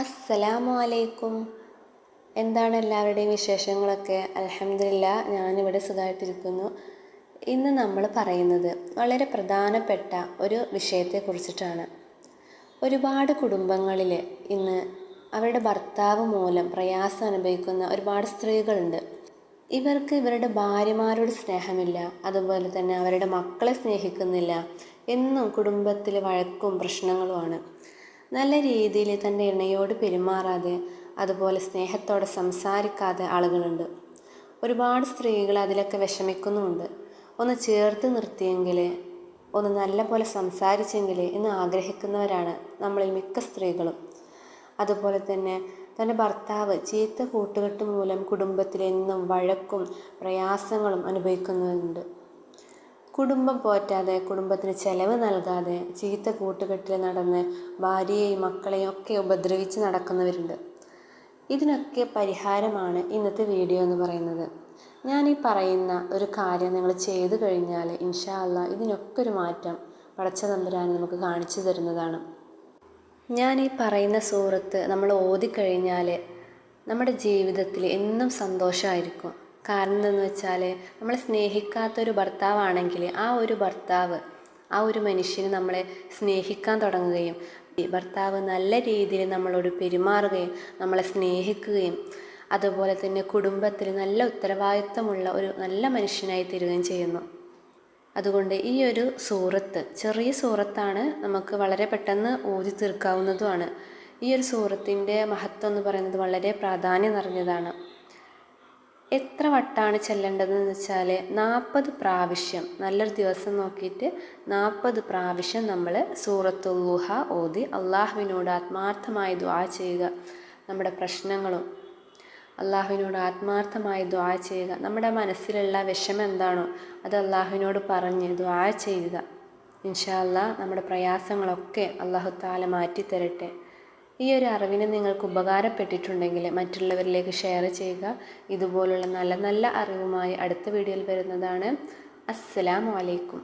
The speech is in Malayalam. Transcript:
അസ്സലാമു അലൈക്കും എന്താണ് എല്ലാവരുടെയും വിശേഷങ്ങളൊക്കെ? അലഹമില്ല ഞാനിവിടെ സുഖമായിട്ടിരിക്കുന്നു ഇന്ന് നമ്മൾ പറയുന്നത് വളരെ പ്രധാനപ്പെട്ട ഒരു വിഷയത്തെക്കുറിച്ചിട്ടാണ്. ഒരുപാട് കുടുംബങ്ങളിൽ ഇന്ന് അവരുടെ ഭർത്താവ് മൂലം പ്രയാസം അനുഭവിക്കുന്ന ഒരുപാട് സ്ത്രീകളുണ്ട്. ഇവർക്ക് ഇവരുടെ ഭാര്യമാരോട് സ്നേഹമില്ല അതുപോലെ തന്നെ അവരുടെ മക്കളെ സ്നേഹിക്കുന്നില്ല എന്നും കുടുംബത്തിൽ വഴക്കും പ്രശ്നങ്ങളുമാണ്. നല്ല രീതിയിൽ തന്റെ ഇണയോട് പെരുമാറാതെ അതുപോലെ സ്നേഹത്തോടെ സംസാരിക്കാതെ ആളുകളുണ്ട്. ഒരുപാട് സ്ത്രീകൾ അതിലൊക്കെ വിഷമിക്കുന്നുമുണ്ട്. ഒന്ന് ചേർത്ത് നിർത്തിയെങ്കിൽ ഒന്ന് നല്ല പോലെ സംസാരിച്ചെങ്കിൽ എന്ന് ആഗ്രഹിക്കുന്നവരാണ് നമ്മളിൽ മിക്ക സ്ത്രീകളും. അതുപോലെ തന്നെ തന്റെ ഭർത്താവ് ചീത്ത കൂട്ടുകെട്ട് മൂലം കുടുംബത്തിൽ എന്നും വഴക്കും പ്രയാസങ്ങളും അനുഭവിക്കുന്നുണ്ട്. കുടുംബം പോറ്റാതെ കുടുംബത്തിന് ചെലവ് നൽകാതെ ചീത്ത കൂട്ടുകെട്ടിൽ നടന്ന് ഭാര്യയെയും മക്കളെയും ഒക്കെ ഉപദ്രവിച്ച് നടക്കുന്നവരുണ്ട്. ഇതിനൊക്കെ പരിഹാരമാണ് ഇന്നത്തെ വീഡിയോ എന്ന് പറയുന്നത്. ഞാൻ ഈ പറയുന്ന ഒരു കാര്യം നിങ്ങൾ ചെയ്തു കഴിഞ്ഞാൽ ഇൻഷാല്ല ഇതിനൊക്കെ ഒരു മാറ്റം പടച്ച തമ്പുരാൻ നമുക്ക് കാണിച്ചു തരുന്നതാണ്. ഞാൻ ഈ പറയുന്ന സൂറത്ത് നമ്മൾ ഓതിക്കഴിഞ്ഞാൽ നമ്മുടെ ജീവിതത്തിൽ എന്നും സന്തോഷമായിരിക്കും. കാരണം എന്തെന്ന് വെച്ചാൽ നമ്മൾ സ്നേഹിക്കാത്തൊരു ഭർത്താവാണെങ്കിൽ ആ ഒരു ഭർത്താവ് ആ ഒരു മനുഷ്യന് നമ്മളെ സ്നേഹിക്കാൻ തുടങ്ങുകയും ഭർത്താവ് നല്ല രീതിയിൽ നമ്മളോട് പെരുമാറുകയും നമ്മളെ സ്നേഹിക്കുകയും അതുപോലെ തന്നെ കുടുംബത്തിൽ നല്ല ഉത്തരവാദിത്തമുള്ള ഒരു നല്ല മനുഷ്യനായി തീരുകയും ചെയ്യുന്നു. അതുകൊണ്ട് ഈ ഒരു സൂറത്ത് ചെറിയ സൂറത്താണ് നമുക്ക് വളരെ പെട്ടെന്ന് ഊതി തീർക്കാവുന്നതുമാണ്. ഈ ഒരു സൂറത്തിന്റെ മഹത്വം എന്ന് പറയുന്നത് വളരെ പ്രാധാന്യം നിറഞ്ഞതാണ്. എത്ര വട്ടാണ് ചെല്ലേണ്ടതെന്ന് വെച്ചാൽ നാൽപ്പത് പ്രാവശ്യം നല്ലൊരു ദിവസം നോക്കിയിട്ട് നാൽപ്പത് പ്രാവശ്യം നമ്മൾ സൂറത്തുല്ലുഹ ഓതി അള്ളാഹുവിനോട് ആത്മാർത്ഥമായി ദ്വാ ചെയ്യുക. നമ്മുടെ പ്രശ്നങ്ങളും അള്ളാഹുവിനോട് ആത്മാർത്ഥമായി ദ്വാ ചെയ്യുക. നമ്മുടെ മനസ്സിലുള്ള വിഷമം എന്താണോ അത് അള്ളാഹുവിനോട് പറഞ്ഞ് ദ്വാ ചെയ്യുക. ഇൻഷാല്ല നമ്മുടെ പ്രയാസങ്ങളൊക്കെ അള്ളാഹു താല മാറ്റിത്തരട്ടെ. ഈ ഒരു അറിവിന് നിങ്ങൾക്ക് ഉപകാരപ്പെട്ടിട്ടുണ്ടെങ്കിൽ മറ്റുള്ളവരിലേക്ക് ഷെയർ ചെയ്യുക. ഇതുപോലുള്ള നല്ല നല്ല അറിവുമായി അടുത്ത വീഡിയോയിൽ വരുന്നതാണ്. അസ്സലാമു അലൈക്കും.